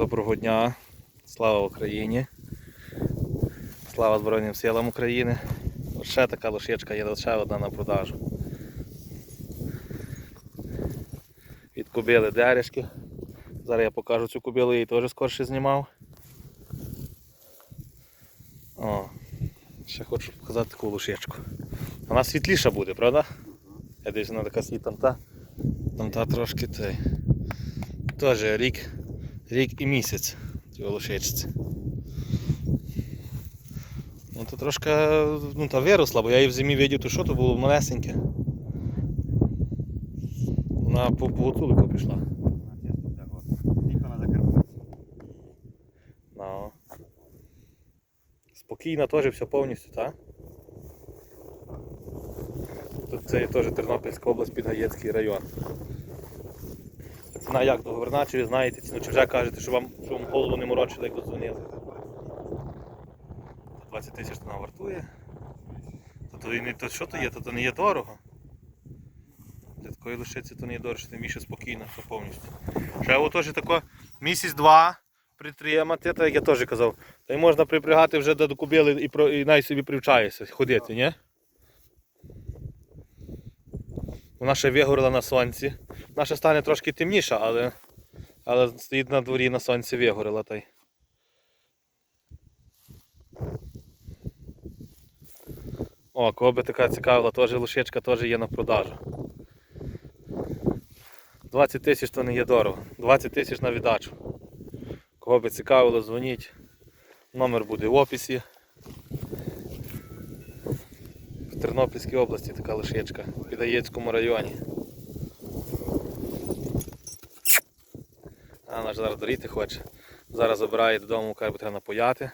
Доброго дня, слава Україні, слава Збройним силам України. Ще така лошечка є ще одна на продажу. Від кобили дережки. Зараз я покажу цю кобилу, я її теж скорше знімав. О, ще хочу показати таку лошечку. Вона світліша буде, правда? Я дивлюсь, вона така світ там та. Трошки той. Теж рік, рік і місяць цій лошечці. Ну то трошки ну, та виросла, бо я її в зимі видів, то що то було малесеньке. Вона по, по пішла. На Ну. Спокійна теж все повністю, так? Тут це теж Тернопільська область, Підгаєцький район. Ціна як договорна, чи ви знаєте ціну, чи вже кажете, що вам, що вам голову не морочили, як дзвонили. 20 тисяч вона вартує. То, то, не, то що то є, то, то не є дорого. Для такої лишиці то не є дорого, що тим більше спокійно, все повністю. Ще от теж тако місяць-два притримати, так як я теж казав. Та й можна припрягати вже до кубили і, і най собі привчаєшся ходити, ні? Вона ще вигоріла на сонці. Ще стане трошки темніша, але, але стоїть на дворі на сонці вигоріла. Та й. О, кого би така цікавила, теж лошечка теж є на продажу. 20 тисяч то не є дорого. 20 тисяч на віддачу. Кого би цікавило, дзвоніть. Номер буде в описі. Тернопільській області така лишечка, в Підаєцькому районі. А ж зараз доріти хоче. Зараз забирає додому, каже, треба напояти.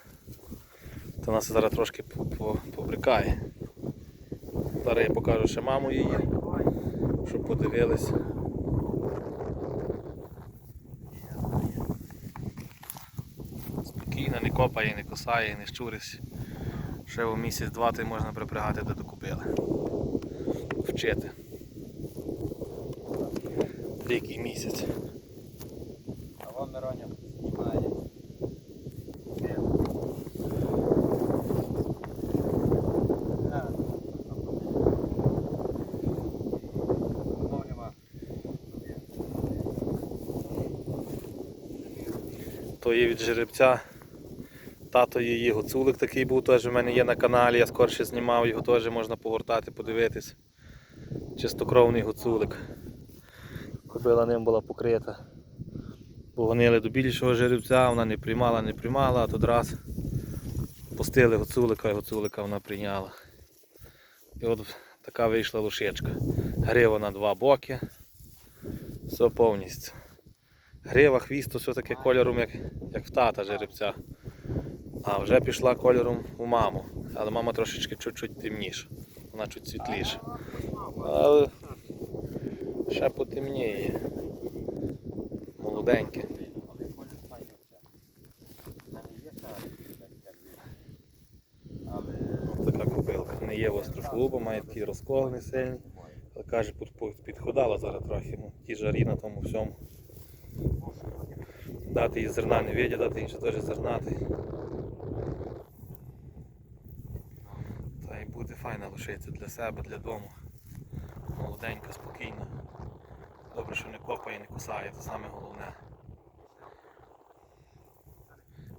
То нас зараз трошки по- по- побрикає. Зараз я покажу ще маму її, щоб подивились. Спокійно, не копає, не косає, не щурись. Ще у місяць-два ти можна припрягати де докупили. Вчити. Рік і місяць. А вон Мироня знімає. То є від жеребця. Тато її гуцулик такий був, теж в мене є на каналі, я скорше знімав, його теж можна погортати, подивитись. Чистокровний гуцулик. Кобила ним була покрита. Погонили до більшого жеребця, вона не приймала, не приймала, а тут раз пустили гуцулика і гуцулика вона прийняла. І от така вийшла лошечка. Грива на два боки. Все повністю. Грива, хвіст, все таке кольором, як, як в тата жеребця. А вже пішла кольором у маму. Але мама трошечки чуть-чуть темніша. Вона чуть світліша. Але ще потемніє. Молоденьке. Така кобилка. Не є острофлуба, має такий розкол не сильний. Але каже, під- під- підходала зараз трохи. Ті жарі на тому всьому. Дати їй зерна не видя, дати їй ще теж зернати. Та й буде файна лишиться для себе, для дому. Молоденька, спокійна. Добре, що не копає, не кусає, це саме головне.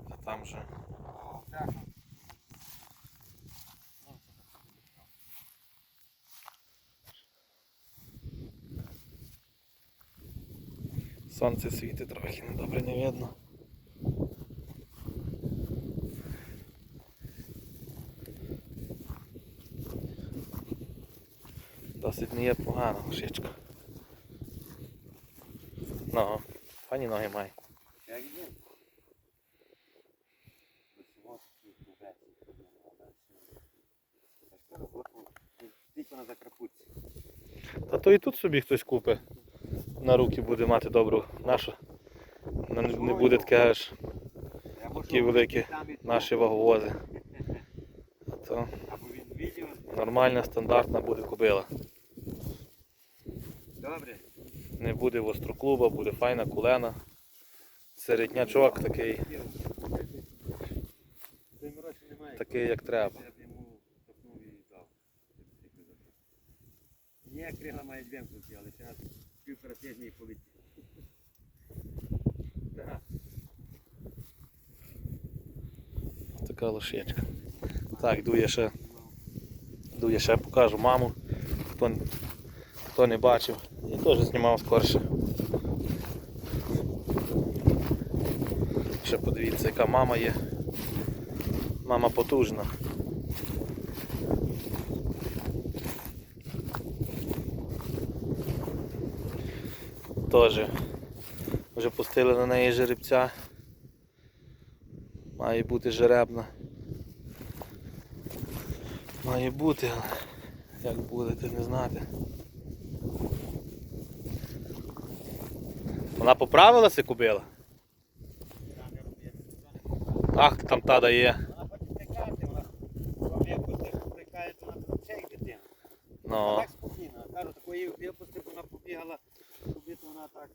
А там же сонце світить трохи, добре не видно. Досить не є погана лошичка. Ну, фані ноги має. як він. Та то і тут собі хтось купить. На руки буде мати добру нашу. Не, буде таке аж такі великі наші ваговози. А то нормальна, стандартна буде кобила. Добре. Не буде востроклуба, буде файна кулена. Середнячок такий, такий як треба. Я б йому топнув і дав. Є крила має вимкнуті, але зараз півтора тижня і. Так. Така лошечка. Так, йду я ще, йду я ще покажу маму. Хто, хто не бачив. Я теж знімав скорше. Ще подивіться, яка мама є. Мама потужна. Теж вже пустили на неї жеребця. Має бути жеребна. Має бути, але як будете не знати. Вона поправилася кубила? Ах, там та дає. Вона хоче прикати, вона вам якось прикає, то вона взагалі як дитина. Ну. Так спокійно. Кажу, такої випусти, вона побігала, побіти вона так.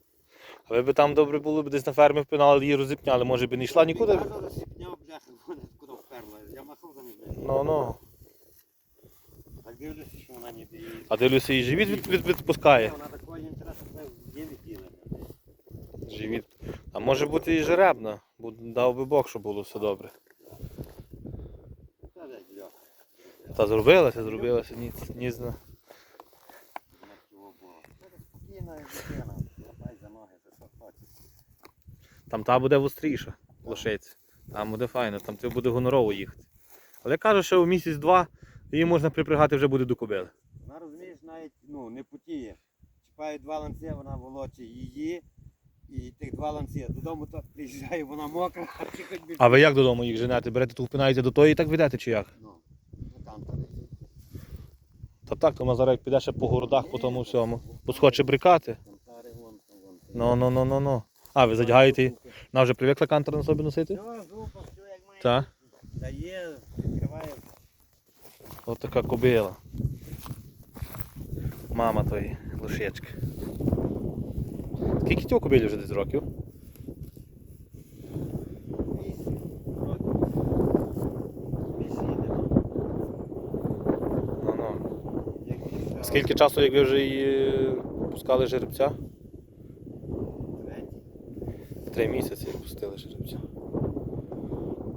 А ви б там добре було б десь на фермі впинали, її розіпняли, може б не йшла нікуди. Кажу, розсіпняв бляха, вона куди вперла. Я махав за нею. Ну ну. Так дивлюся, що вона ніби і... А дивлюся, і живіт від, від, відпускає. Вона такої інтересу є відділення. Живіт. А може бути і жеребна, дав би Бог, щоб було все добре. Та зробилася, зробилася, ніц, ніц. хочеш. Там та буде гостріша, лошиця. Там буде файно, там ти буде гонорово їхати. Але кажу, що у місяць-два її можна припрягати вже буде до кобили. Вона розумієш, навіть ну, не потіє. Чіпає два ланці, вона волоче її. І тих два ланці. Додому то приїжджає, вона мокра, а ти хоч би. А ви як додому їх женете? Берете ту впинаєте до тої і так ведете чи як? Ну, ну там то. Та так, то зараз як піде ще по городах, по тому всьому. Бо схоче брикати. Там вон, там вон. Ну, ну, ну, ну, ну. А, ви задягаєте, її? вона вже привикла кантер на собі носити? Все, зупа, все як має. Так. Дає, відкриває. Ось така кобила. Мама тої лошечки. Скільки цього кобилі вже десь років? Ну, ну. Скільки часу, як ви вже її пускали жеребця? Три місяці як пустили жеребця.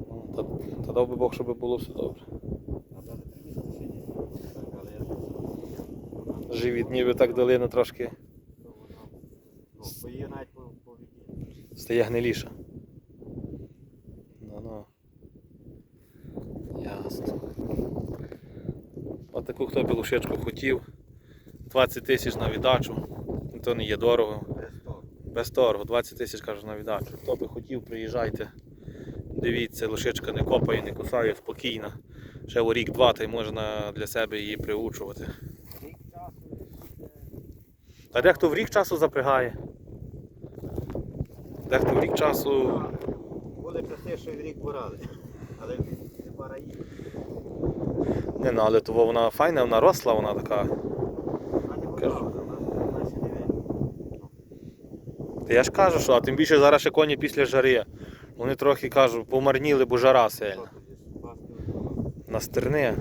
Ну, Та, та дав би Бог, щоб було все добре. А то три місяці ще ні. Так, так долина трошки то воно. Ну, бо її навіть по, по віді. Стає гниліша. Ну, ну. Ясно. От таку хто би лошечку хотів. 20 тисяч на віддачу. То не є дорого. Без того. Без торгу, 20 тисяч кажу на віддачу. Хто би хотів, приїжджайте. Дивіться, лошичка не копає, не кусає, спокійна. Ще у рік-два та й можна для себе її приучувати. Рік часу. е, А дехто в рік часу запрягає. Дехто в рік часу. Були часи, що в рік порали. Але не пора їх. Не, ну, але того вона файна, вона росла, вона така. Вона не Кажу. готова, вона вона ще не. Та я ж кажу, що а тим більше зараз ще коні після жари. Вони трохи кажу, помарніли, бо жара сильна. На стерни.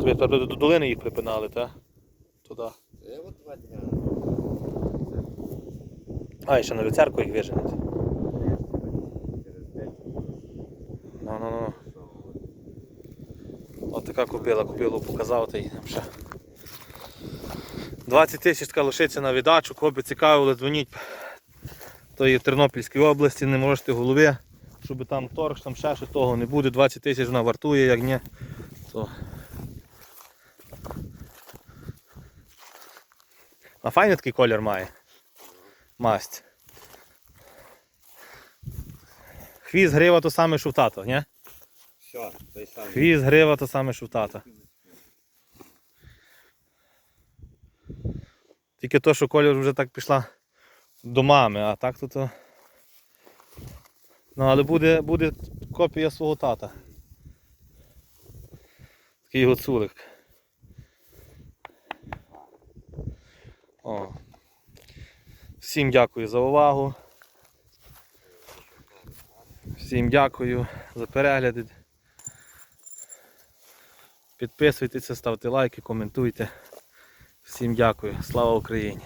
Тобі до долини їх припинали, так? Туди. Це от два дня. А, ще на люцерку їх. Через. Ну, ну, ну. От така купила, купилу показав та їдемо ще. 20 тисяч така на віддачу, кого би цікавило, дзвоніть. То є в Тернопільській області, не можете голови, щоб там торг, там ще щось того не буде. 20 тисяч вона вартує, як ні. То... А файний такий колір має. Масть. Хвіст грива то саме, що в тато, ні? Що, той самий. Хвіст грива то саме, що в тата. Тільки то, що колір вже так пішла до мами, а так то то. Ну, але буде, буде копія свого тата. Такий гуцулик. Всім дякую за увагу. Всім дякую за перегляди. Підписуйтеся, ставте лайки, коментуйте. Всім дякую. Слава Україні!